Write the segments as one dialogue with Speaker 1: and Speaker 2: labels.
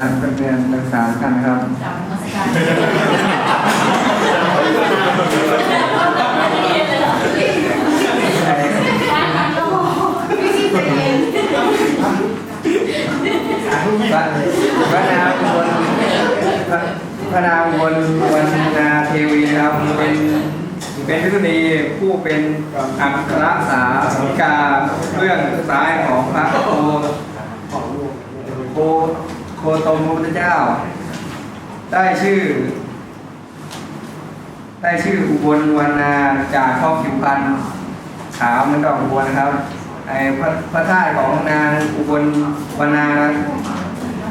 Speaker 1: ครับเป็นเรียนศึกษากันครับ
Speaker 2: กลับมาสการไม่ใช่ตัวเอง
Speaker 1: พระพระนามบนพระนามบนวันนาเทวีนะครับเป็นเป็นพิธีณีผู้เป็นอัครสาสิกาเบื้องซ้ายของพระโคโคโค ตมพระพุทธเจ้า ได้ชื่อ ได้ชื่ออุบลวรรณาจากข้อผิวพันขาวเหมือนดอกบัวนะครับไอพระพระธาตุของนางอุบลวรรณา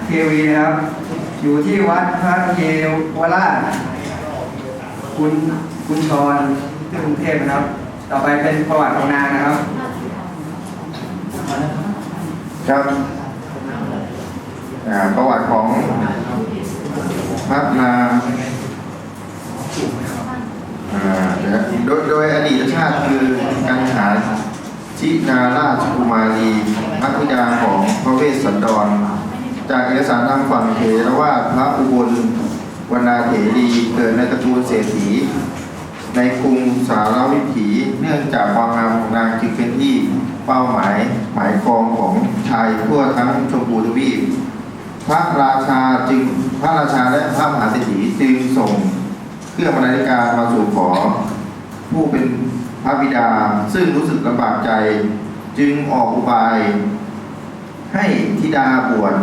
Speaker 1: เทวีนะครับ อยู่ที่วัดพระเยวราชคุณคุณชรที่กรุงเทพนะครับ ต่อไปเป็นประวัติของนางนะครับ
Speaker 3: ครับอ่าประวัติของ พระนางอ่าโดยโดยอดีตชาติคือกัญหาชินาราชกุมารีพัธิดาของพระเวสสันดร จากเอกสารทางฝั่งเถรวาทพระอุบลวรรณาเถรีเกิดในตระกูลเศรษฐีในกรุงสารวิถีเนื่องจากความงามของนางจึงเป็นที่เป้าหมายหมายกองของชายทั่วทั้งชมพูทวีปพระราชาจึง พระราชาและพระมหาเศรษฐีจึงส่งเครื่องบรรณาธิการมาสู่ขอ ผู้เป็นพระบิดาซึ่งรู้สึกลำบากใจ จึงออกอุบาย ให้ธิดาบวช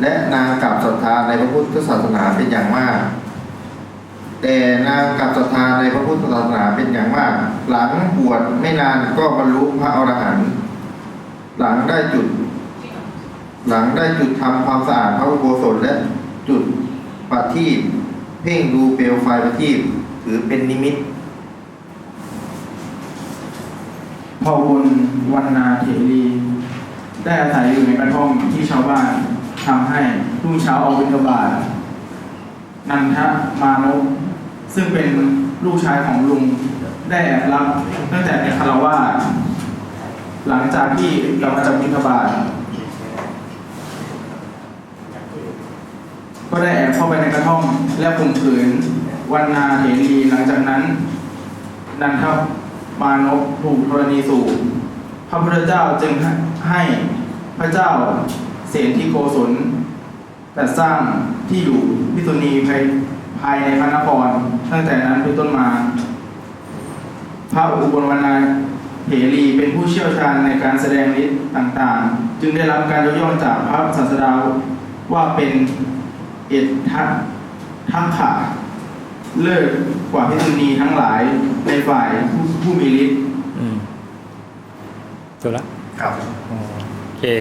Speaker 3: และนางกลับศรัทธาในพระพุทธศาสนาเป็นอย่างมาก แต่นางกลับศรัทธาในพระพุทธศาสนาเป็นอย่างมาก หลังบวชไม่นานก็บรรลุพระอรหันต์หลังได้จุด หลังได้จุดทำความสะอาดพระอุโบสถและจุดประ ทีปเพ่งดูเปลวไฟประทีปถือเป็นนิมิต
Speaker 4: พอบุญวันนาเถรีได้อาศัยอยู่ในกระท่อมที่ชาวบ้านทำให้รุ่งเช้าออกบิณฑบาตนันทะมานพซึ่งเป็นลูกชายของลุงได้แอบรับตั้งแต่ในคารวาหลังจากที่กลับมาจากบิณฑบาต ก็ได้แอบเข้าไปในกระท่อม และข่มขืนวันนาเถรีหลังจากนั้น นันทมานพถูกธรณีสูบพระพุทธเจ้าจึงให้พระเจ้าเสนที่โกศลแต่สร้างที่อยู่พิษุณีภายภายในพระนครตั้งแต่นั้นเป็นต้นมา พระอุบลวรรณาเถรีเป็นผู้เชี่ยวชาญในการแสดงฤทธิ์ต่างๆ จึงได้รับการยกย่องจากพระศาสดาว่าเป็น เอตทัคทัคขะเลิศกว่าพิษุณีทั้งหลายในฝ่ายผู้ผู้มีฤทธิ์
Speaker 5: อืมจบละ
Speaker 3: ครับ
Speaker 5: อ๋อ